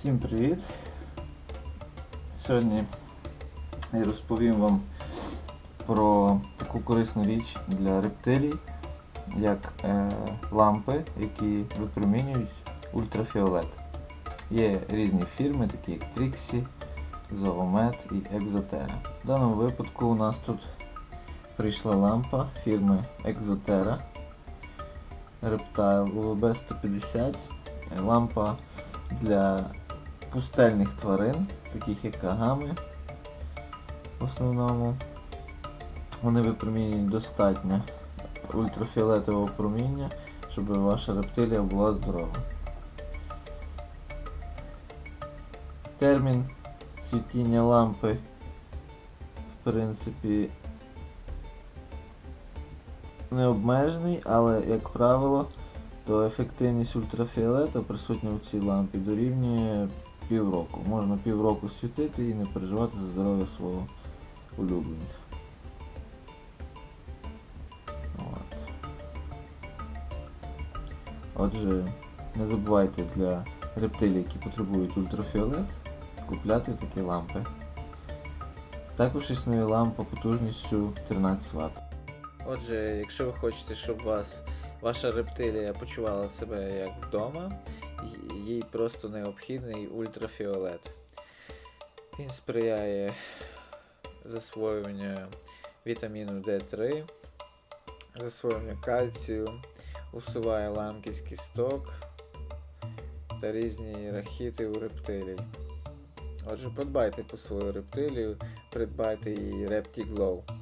Всім привіт! Сьогодні я розповім вам про таку корисну річ для рептилій, як е, лампи, які випромінюють ультрафіолет. Є різні фірми, такі як Trixie, Zoomet і Exotera. В даному випадку у нас тут прийшла лампа фірми Exotera Reptile UVB 150. Е, Лампа для пустельних тварин, таких як агами. В основному вони випромінюють достатньо ультрафіолетового проміння, щоб ваша рептилія була здорова. Термін світіння лампи, в принципі, не обмежений, але, як правило, то ефективність ультрафіолета присутня в цій лампі дорівнює півроку. Можна півроку світити і не переживати за здоров'я свого улюбленця. От. Отже, не забувайте для рептилій, які потребують ультрафіолет, купляти такі лампи. Також існує лампа потужністю 13 Вт. Отже, якщо ви хочете, щоб вас ваша рептилія почувала себе як вдома, їй просто необхідний ультрафіолет. Він сприяє засвоюванню вітаміну D3, засвоєнню кальцію, усуває ламкість кісток та різні рахіти у рептилій. Отже, подбайте про свою рептилію, придбайте її ReptiGlow.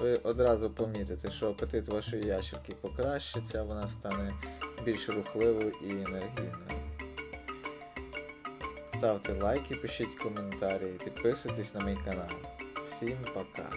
Ви одразу помітите, що апетит вашої ящерки покращиться, вона стане більш рухливою і енергійною. Ставте лайки, пишіть коментарі, підписуйтесь на мій канал. Всім пока!